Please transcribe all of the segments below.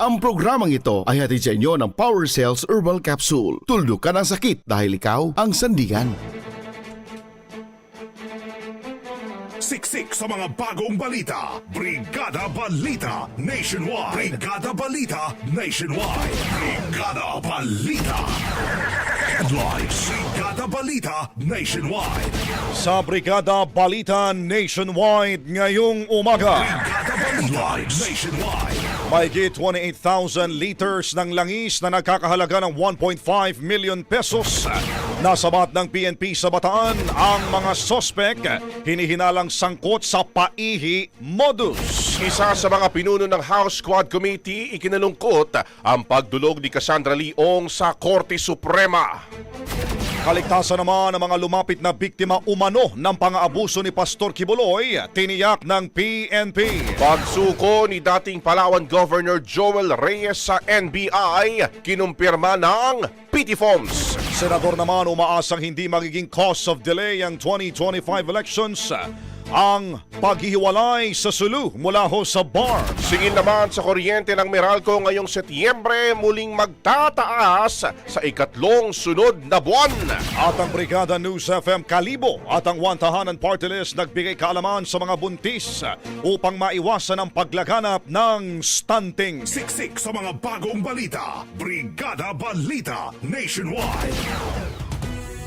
Ang programang ito ay hatid sa inyo ng Power Cells Herbal Capsule. Tuldok ka ng sakit dahil ikaw ang sandigan. Siksik sa mga bagong balita. Brigada Balita Nationwide. Brigada Balita Nationwide. Brigada Balita. Headlines. Brigada Balita Nationwide. Sa Brigada Balita Nationwide ngayong umaga. Brigada Balita Nationwide. Mahigit 28,000 liters ng langis na nagkakahalaga ng 1.5 million pesos. Nasabat ng PNP sa Bataan ang mga sospek hinihinalang sangkot sa paihi modus. Isa sa mga pinuno ng House Squad Committee ikinalungkot ang pagdulog ni Cassandra Leong sa Korte Suprema. Kaligtasan naman ang mga lumapit na biktima umano ng pang-aabuso ni Pastor Kibuloy, tiniyak ng PNP. Pagsuko ni dating Palawan Governor Joel Reyes sa NBI, kinumpirma ng PT Forms. Senador naman umaasang hindi magiging cause of delay ang 2025 elections ang paghihiwalay sa Sulu mula ho sa bar. Singil naman sa kuryente ng Meralco ngayong Setyembre muling magtataas sa ikatlong sunod na buwan. At ang Brigada News FM Kalibo at ang One Tahanan Party List nagbigay kaalaman sa mga buntis upang maiwasan ang paglaganap ng stunting. Siksik sa mga bagong balita. Brigada Balita Nationwide.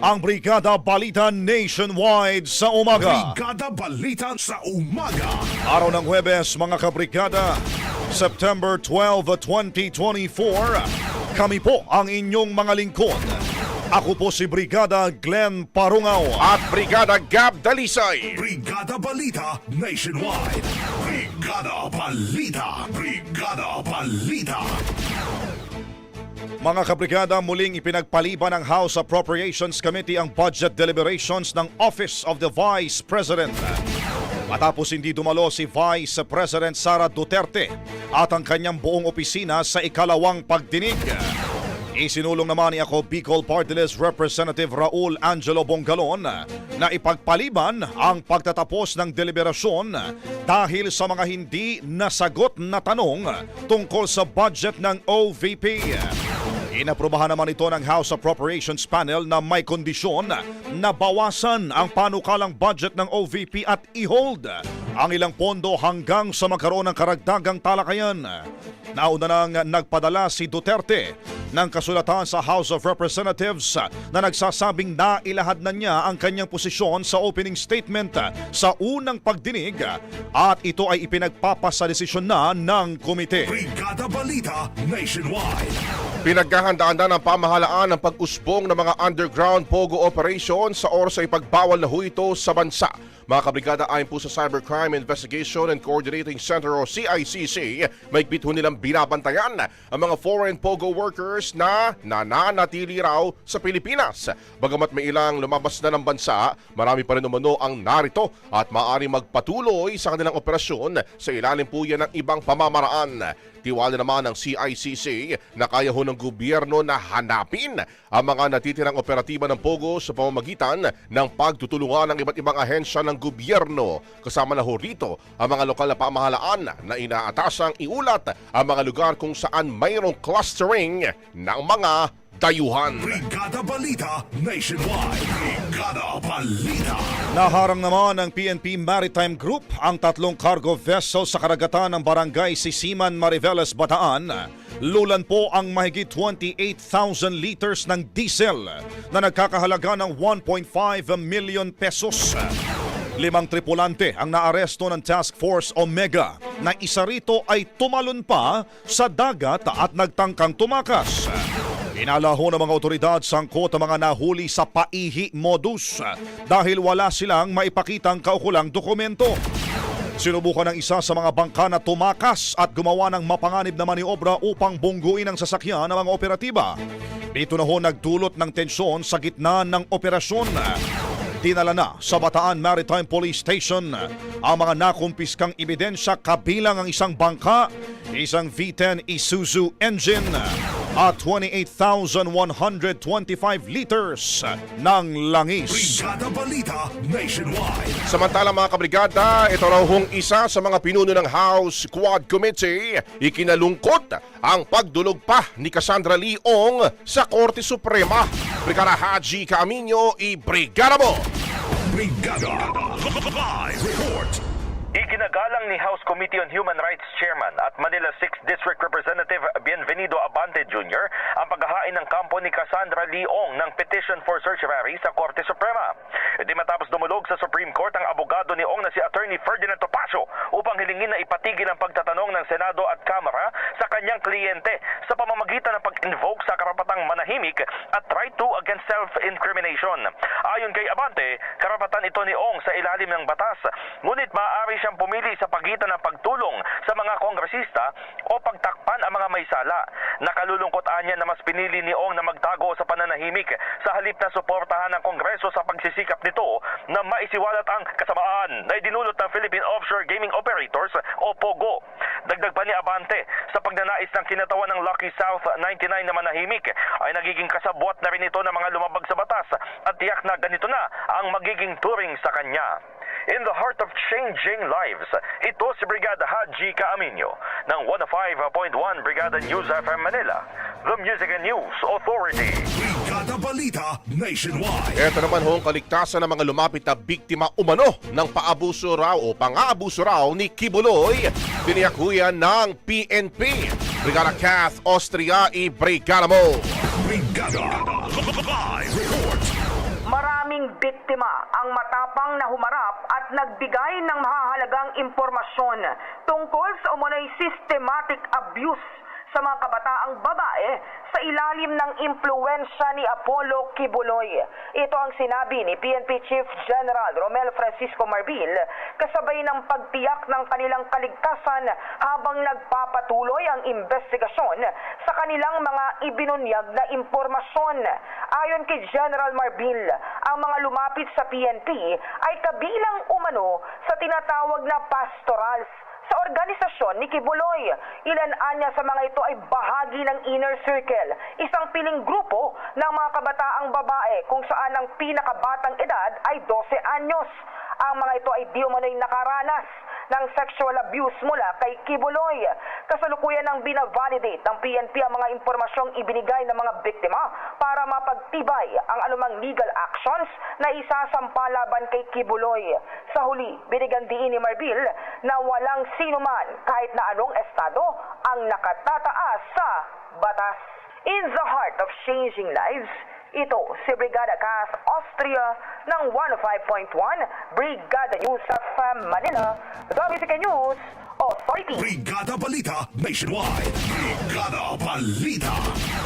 ang Brigada Balita Nationwide sa umaga. Brigada Balita sa umaga. Araw ng Huwebes, mga kabrigada, September 12, 2024. Kami po ang inyong mga lingkod. Ako po si Brigada Glenn Parungaw. At Brigada Gab Dalisay. Brigada Balita Nationwide. Brigada Brigada Balita. Brigada Balita. Mga kabrigada, muling ipinagpaliban ng House Appropriations Committee ang budget deliberations ng Office of the Vice President. Matapos hindi dumalo si Vice President Sara Duterte at ang kanyang buong opisina sa ikalawang pagdinig. Isinulong naman ni ako Bicol Party List Representative Raul Angelo Bongalon na ipagpaliban ang pagtatapos ng deliberasyon dahil sa mga hindi nasagot na tanong tungkol sa budget ng OVP. Inaprubahan naman ito ng House Appropriations Panel na may kondisyon na bawasan ang panukalang budget ng OVP at i-hold ang ilang pondo hanggang sa magkaroon ng karagdagang talakayan. Nauna nang nagpadala si Duterte ng kasulatan sa House of Representatives na nagsasabing nailahad na niya ang kanyang posisyon sa opening statement sa unang pagdinig at ito ay ipinagpapasa desisyon na ng komite. Brigada Balita Nationwide. Pinaghahandaan na ng pamahalaan ang pag-usbong ng mga underground pogo operation sa oras sa ipagbawal na ho ito sa bansa. Mga kabrigada ayon po sa Cybercrime Investigation and Coordinating Center o CICC, may ho nilang binabantayan ang mga foreign pogo workers na nananatili raw sa Pilipinas. Bagamat may ilang lumabas na ng bansa, marami pa rin umano ang narito at maaari magpatuloy sa kanilang operasyon sa ilalim po yan ng ibang pamamaraan. Tiwala naman ng CICC na kaya ho ng gobyerno na hanapin ang mga natitirang operatiba ng Pogo sa pamamagitan ng pagtutulungan ng iba't ibang ahensya ng gobyerno. Kasama na ho rito ang mga lokal na pamahalaan na inaatasang iulat ang mga lugar kung saan mayroong clustering ng mga dayuhan. Brigada Balita Nationwide. Brigada Balita. Naharang naman ng PNP Maritime Group ang tatlong cargo vessel sa karagatan ng barangay Sisiman, Mariveles, Bataan. Lulan po ang mahigit 28,000 liters ng diesel na nagkakahalaga ng 1.5 million pesos. Limang tripulante ang naaresto ng Task Force Omega na isa rito ay tumalon pa sa dagat at nagtangkang tumakas. Inalaho ng mga otoridad sangkot ang mga nahuli sa paihi modus dahil wala silang maipakitang kaukulang dokumento. Sinubukan ng isa sa mga bangka na tumakas at gumawa ng mapanganib na maniobra upang bungguin ang sasakyan ng mga operatiba. Dito na ho nagdulot ng tensyon sa gitna ng operasyon. Dinala na sa Bataan Maritime Police Station ang mga nakumpiskang ebidensya kabilang ang isang bangka, isang V10 Isuzu engine at 28,125 liters ng langis. Brigada Balita Nationwide. Samantala mga kabrigada, ito raw hong isa sa mga pinuno ng House Quad Committee, ikinalungkot ang pagdulog pa ni Cassandra Leong sa Korte Suprema. Brigada Haji Camino, i-brigada mo! Brigada. Live report. Iginagalang ni House Committee on Human Rights Chairman at Manila 6th District Representative Bienvenido Abante Jr. ang paghahain ng kampo ni Cassandra Leong ng petition for certiorari sa Korte Suprema. Iti matapos dumulog sa Supreme Court ang abogado ni Ong na si Attorney Ferdinand Topacio upang hilingin na ipatigil ang pagtatanong ng Senado at Kamara sa kanyang kliyente sa pamamagitan ng pag-invoke sa karapatang manahimik at right to against self-incrimination. Ayon kay Abante, karapatan ito ni Ong sa ilalim ng batas, ngunit maaari siyang pumili sa pagitan ng pagtulong sa mga kongresista o pagtakpan ang mga may sala. Nakalulungkot anya na mas pinili ni Ong na magtago sa pananahimik sa halip na suportahan ng Kongreso sa pagsisikap nito na maisiwalat ang kasamaan na idinulot ng Philippine Offshore Gaming Operators o POGO. Dagdag pa ni Abante, sa pagnanais ng kinatawan ng Lucky South 99 na manahimik ay nagiging kasabwat na rin ito ng mga lumabag sa batas at tiyak na ganito na ang magiging turing sa kanya. In the heart of changing lives, ito si Brigada Haji Kaaminyo ng 105.1 Brigada News FM Manila, the Music and News Authority. Brigada Balita Nationwide. Ito naman ho ang kaligtasan ng mga lumapit na biktima umano ng paabuso raw o pang-aabuso raw ni Kibuloy. Tiniyakuyan ng PNP. Brigada Kath Austria, i-brigada mo! Brigada. Maraming biktima ang matapang na humarap at nagbigay ng mahahalagang impormasyon tungkol sa umunay systematic abuse sa mga kabataang babae sa ilalim ng impluensya ni Apollo Kibuloy. Ito ang sinabi ni PNP Chief General Romel Francisco Marbil kasabay ng pagtiyak ng kanilang kaligtasan habang nagpapatuloy ang investigasyon sa kanilang mga ibinunyag na impormasyon. Ayon kay General Marbil, ang mga lumapit sa PNP ay kabilang umano sa tinatawag na pastorals sa organisasyon ni Kibuloy. Ilan anya sa mga ito ay bahagi ng Inner Circle, isang piling grupo ng mga kabataang babae kung saan ang pinakabatang edad ay 12 anyos. Ang mga ito ay di umano'y nakaranas ng sexual abuse mula kay Kibuloy. Kasalukuyan ng binavalidate ng PNP ang mga impormasyong ibinigay ng mga biktima para mapagtibay ang anumang legal actions na isasampa laban kay Kibuloy. Sa huli, binigyan diin ni Marbil na walang sinuman kahit na anong estado ang nakatataas sa batas. In the heart of changing lives, ito si Brigada Cas Austria ng 105.1 Brigada News FM Manila, The Music News Authority. Brigada Balita Nationwide. Brigada Balita.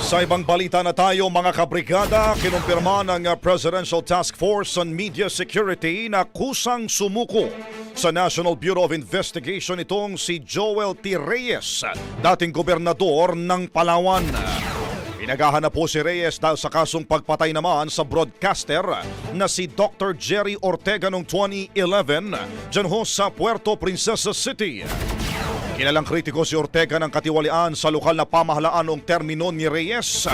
Sa ibang balita na tayo mga kabrigada, kinumpirma ng uh, Presidential Task Force on Media Security na kusang sumuko sa National Bureau of Investigation itong si Joel T. Reyes, dating gobernador ng Palawan. Pinagahanap po si Reyes dahil sa kasong pagpatay naman sa broadcaster na si Dr. Jerry Ortega noong 2011 dyan ho sa Puerto Princesa City. Kilalang kritiko si Ortega ng katiwalian sa lokal na pamahalaan noong termino ni Reyes.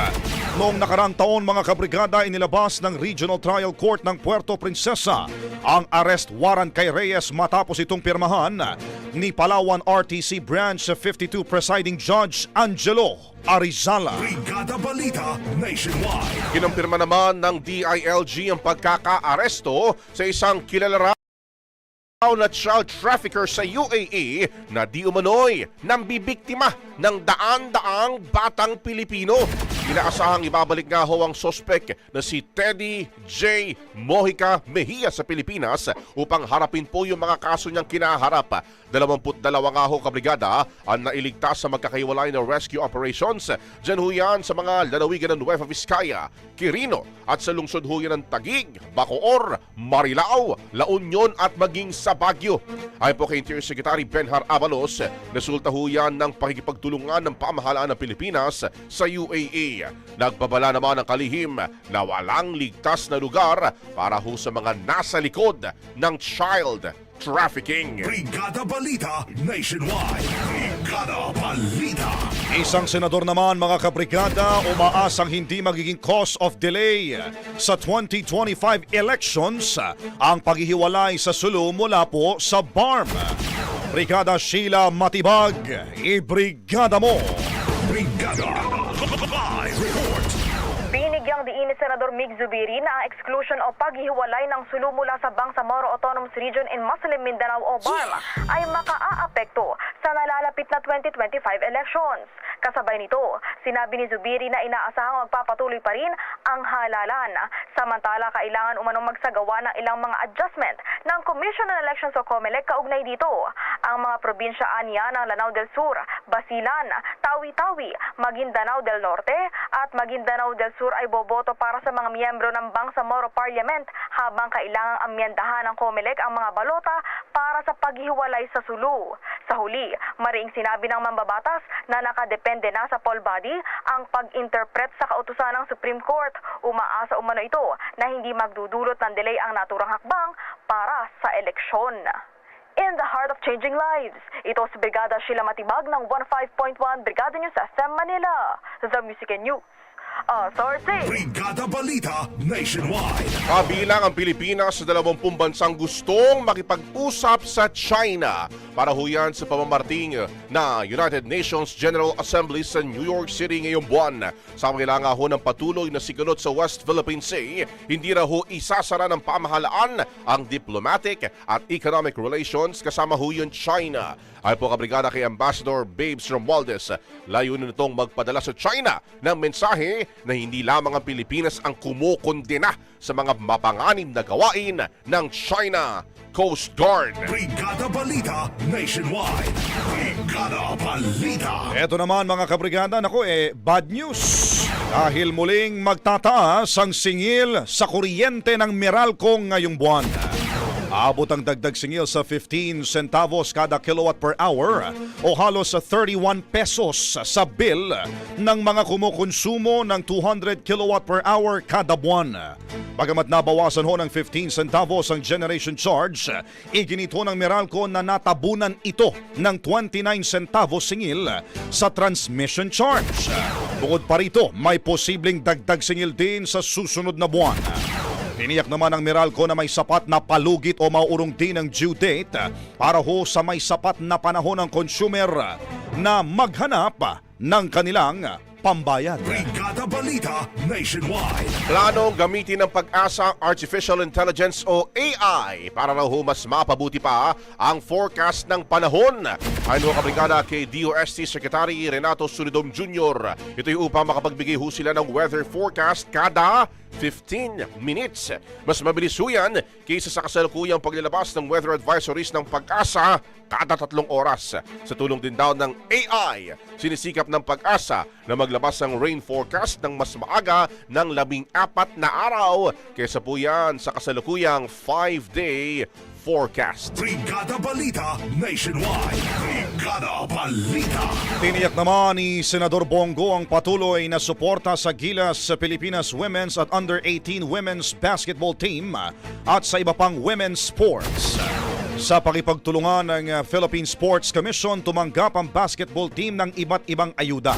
Noong nakarang taon mga kabrigada inilabas ng Regional Trial Court ng Puerto Princesa ang arrest warrant kay Reyes matapos itong pirmahan ni Palawan RTC Branch 52 Presiding Judge Angelo Arizala. Brigada Balita Nationwide. Kinumpirma naman ng DILG ang pagkaka-aresto sa isang kilala raw na child trafficker sa UAE na di umano'y nambibiktima ng daan-daang batang Pilipino. Inaasahang ibabalik nga ho ang sospek na si Teddy J. Mojica Mejia sa Pilipinas upang harapin po yung mga kaso niyang kinaharap. 22 nga ho kabrigada ang nailigtas sa magkakaiwalay na rescue operations. Diyan ho yan sa mga lalawigan ng Nueva Vizcaya, Quirino at sa lungsod ho yan ng Tagig, Bacoor, Marilao, La Union at maging sa Baguio. Ayon po kay Interior Secretary Benhar Avalos, resulta ho yan ng pakikipagtulungan ng pamahalaan ng Pilipinas sa UAE. Nagbabala naman ang kalihim na walang ligtas na lugar para ho sa mga nasa likod ng child trafficking. Brigada Balita Nationwide. Brigada Balita. Isang senador naman mga kabrigada umaasang hindi magiging cause of delay sa 2025 elections ang paghihiwalay sa Sulu mula po sa BARM. Brigada Sheila Matibag, ibrigada mo! Brigada. Live Binigyang diin Senador Mig Zubiri na ang exclusion o paghihiwalay ng Sulu mula sa Bangsamoro Autonomous Region in Muslim Mindanao o BARM ay makaaapekto sa nalalapit na 2025 elections. Kasabay nito, sinabi ni Zubiri na inaasahang magpapatuloy pa rin ang halalan. Samantala, kailangan umanong magsagawa ng ilang mga adjustment ng Commission on Elections o COMELEC kaugnay dito. Ang mga probinsya anya ng Lanao del Sur, Basilan, Tawi-Tawi, Maguindanao del Norte at Maguindanao del Sur ay boboto para sa mga miyembro ng Bangsamoro Parliament habang kailangang amyendahan ng COMELEC ang mga balota para sa paghihiwalay sa Sulu. Sa huli, mariing sinabi ng mambabatas na nakadepende na sa poll body ang pag-interpret sa kautusan ng Supreme Court. Umaasa umano ito na hindi magdudulot ng delay ang naturang hakbang para sa eleksyon. In the heart of changing lives, ito si Brigada Sheila Matibag ng 15.1 Brigada News SM Manila. The Music and News. Authority. Brigada Balita Nationwide. Kabilang ang Pilipinas sa 20 bansang gustong makipag-usap sa China para huyan sa pamamarting na United Nations General Assembly sa New York City ngayong buwan. Sa kailangan ho ng patuloy na sigalot sa West Philippine Sea, hindi na ho isasara ng pamahalaan ang diplomatic at economic relations kasama ho yun China. Ay po kabrigada kay Ambassador Babes Romualdez, layunin nitong magpadala sa China ng mensahe na hindi lamang ang Pilipinas ang kumukondena sa mga mapanganib na gawain ng China Coast Guard. Brigada Balita Nationwide. Brigada Balita. Eto naman mga kabrigada, nako eh, bad news. Dahil muling magtataas ang singil sa kuryente ng Meralco ngayong buwan. Abot ang dagdag singil sa 15 centavos kada kilowatt per hour o halos sa 31 pesos sa bill ng mga kumukonsumo ng 200 kilowatt per hour kada buwan. Bagamat nabawasan ho ng 15 centavos ang generation charge, iginito ng Meralco na natabunan ito ng 29 centavos singil sa transmission charge. Bukod pa rito, may posibleng dagdag singil din sa susunod na buwan. Tiniyak naman ng Meralco na may sapat na palugit o maurong din ang due date para ho sa may sapat na panahon ng consumer na maghanap ng kanilang pambayad. Brigada Balita Nationwide. Planong gamitin ng pag-asa Artificial Intelligence o AI para raw ho mas mapabuti pa ang forecast ng panahon. Ayon ho kabrigada kay DOST Secretary Renato Sunidom Jr. Ito yung upang makapagbigay ho sila ng weather forecast kada 15 minutes. Mas mabilis ho yan kaysa sa kasalukuyang paglalabas ng weather advisories ng pag-asa kada tatlong oras. Sa tulong din daw ng AI, sinisikap ng pag-asa na maglabas ng rain forecast ng mas maaga ng labing apat na araw kaysa po yan sa kasalukuyang 5-day forecast. Brigada Balita Nationwide. Brigada Balita. Tiniyak naman ni Senador Bongo ang patuloy na suporta sa Gilas sa Pilipinas Women's at Under-18 Women's Basketball Team at sa iba pang women's sports. Sa pakipagtulungan ng uh, Philippine Sports Commission, tumanggap ang basketball team ng iba't ibang ayuda.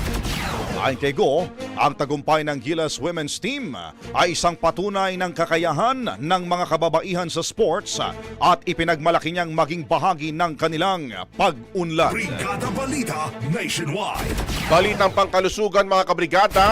Ayon kay Go, ang tagumpay ng Gilas Women's Team ay isang patunay ng kakayahan ng mga kababaihan sa sports at ipinagmalaki niyang maging bahagi ng kanilang pag-unlad. Brigada Balita Nationwide. Balitang pangkalusugan mga kabrigada,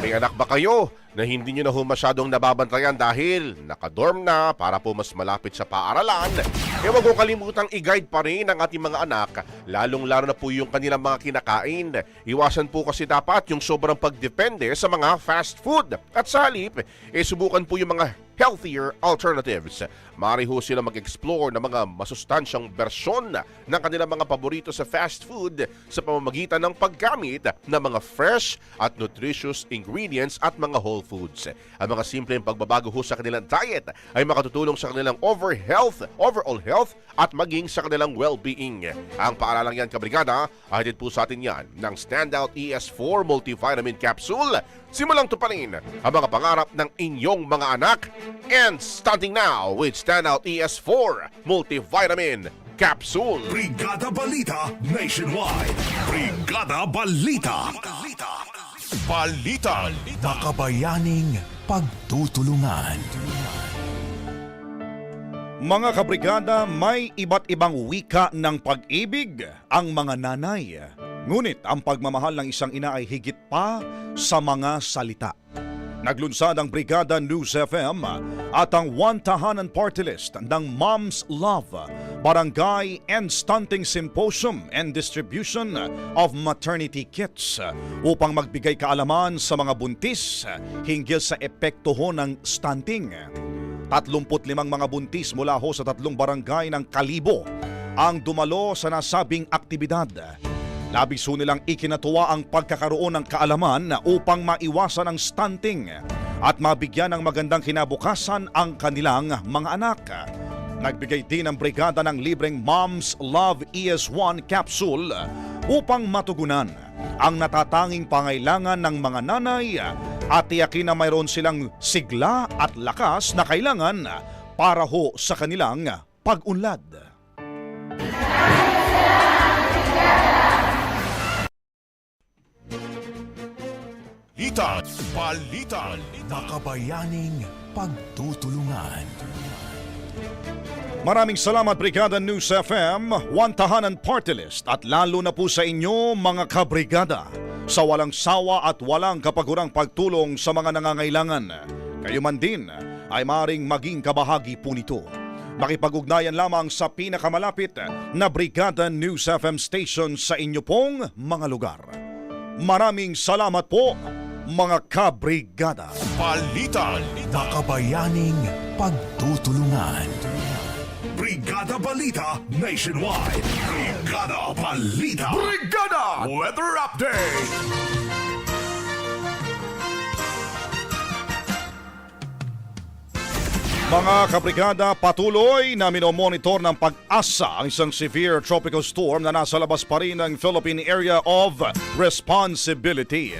may anak ba kayo na hindi nyo na ho masyadong nababantayan dahil nakadorm na para po mas malapit sa paaralan? E huwag kong kalimutang i-guide pa rin ang ating mga anak, lalong-lalo na po yung kanilang mga kinakain. Iwasan po kasi dapat yung sobrang pagdepende sa mga fast food. At sa halip, eh subukan po yung mga healthier alternatives. Mari ho sila mag-explore ng mga masustansyang bersyon ng kanilang mga paborito sa fast food sa pamamagitan ng paggamit ng mga fresh at nutritious ingredients at mga whole foods. Ang mga simpleng pagbabago ho sa kanilang diet ay makatutulong sa kanilang over health, overall health at maging sa kanilang well-being. Ang paaralang yan, kabrigada, din po sa atin yan ng Standout ES4 Multivitamin Capsule. Simulang tuparin ang mga pangarap ng inyong mga anak and starting now with Standout ES4 Multivitamin Capsule. Brigada Balita Nationwide. Brigada Balita. Balita. Makabayaning pagtutulungan. Mga kabrigada, may iba't ibang wika ng pag-ibig ang mga nanay. Ngunit ang pagmamahal ng isang ina ay higit pa sa mga salita. Naglunsad ang Brigada News FM at ang One Tahanan Party List ng Mom's Love, Barangay and Stunting Symposium and Distribution of Maternity Kits upang magbigay kaalaman sa mga buntis hinggil sa epekto ho ng stunting. 35 mga buntis mula ho sa tatlong barangay ng Kalibo ang dumalo sa nasabing aktibidad. Labis ho nilang ikinatuwa ang pagkakaroon ng kaalaman upang maiwasan ang stunting at mabigyan ng magandang kinabukasan ang kanilang mga anak. Nagbigay din ang brigada ng libreng Mom's Love ES1 capsule upang matugunan ang natatanging pangailangan ng mga nanay at tiyakin na mayroon silang sigla at lakas na kailangan para ho sa kanilang pag-unlad. Balita. Balita. Makabayaning pagtutulungan. Maraming salamat Brigada News FM, One Tahanan Party List at lalo na po sa inyo mga kabrigada sa walang sawa at walang kapagurang pagtulong sa mga nangangailangan. Kayo man din ay maring maging kabahagi po nito. Makipag-ugnayan lamang sa pinakamalapit na Brigada News FM station sa inyo pong mga lugar. Maraming salamat po mga kabrigada. Balita. Makabayaning pagtutulungan. Brigada Balita Nationwide. Brigada Balita. Brigada! Weather Update! Mga kabrigada, patuloy na minomonitor ng pag-asa ang isang severe tropical storm na nasa labas pa rin ng Philippine Area of Responsibility.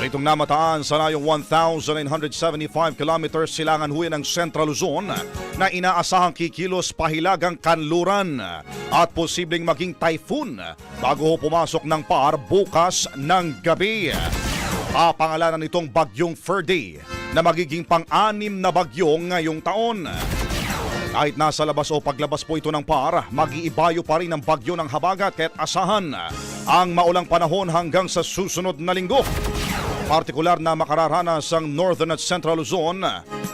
Itong namataan sa layong 1,975 kilometers silangan huyan ng Central Luzon na inaasahang kikilos pahilagang kanluran at posibleng maging typhoon bago pumasok ng par bukas ng gabi. Papangalanan nitong bagyong Ferdy na magiging pang-anim na bagyo ngayong taon. Kahit nasa labas o paglabas po ito ng par, mag-iibayo pa rin ang bagyo ng habagat kaya't asahan ang maulang panahon hanggang sa susunod na linggo. Partikular na makararanas ang Northern at Central Luzon,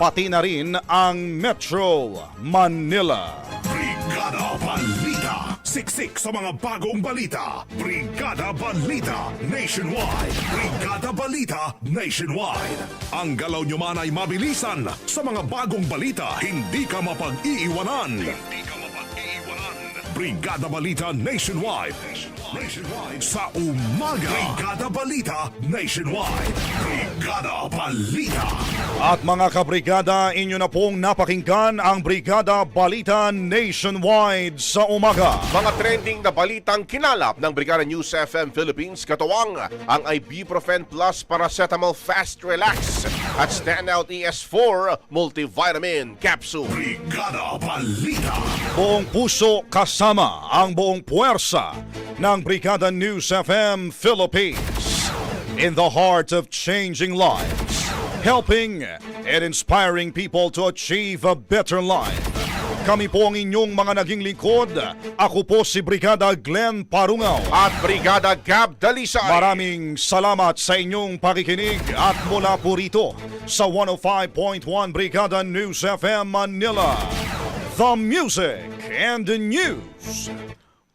pati na rin ang Metro Manila. Brigada Balita. Siksik sa mga bagong balita. Brigada Balita Nationwide. Brigada Balita Nationwide. Ang galaw nyo man ay mabilisan. Sa mga bagong balita, hindi ka mapag-iiwanan. Hindi ka mapag-iiwanan. Brigada Balita Nationwide. Nationwide. Sa umaga. Brigada Balita Nationwide. Brigada Balita. At mga kabrigada, inyo na pong napakinggan ang Brigada Balita Nationwide sa umaga. Mga trending na balitang kinalap ng Brigada News FM Philippines katuwang ang Ibuprofen Plus Paracetamol Fast Relax at Standout ES4 Multivitamin Capsule. Brigada Balita. Buong puso kasama ang buong puwersa ng Brigada News FM Philippines. In the heart of changing lives, helping and inspiring people to achieve a better life. Kami po ang inyong mga naging lingkod. Ako po si Brigada Glenn Parungaw. At Brigada Gab Dalisay. Maraming salamat sa inyong pakikinig at mula po rito sa 105.1 Brigada News FM Manila. The Music and the News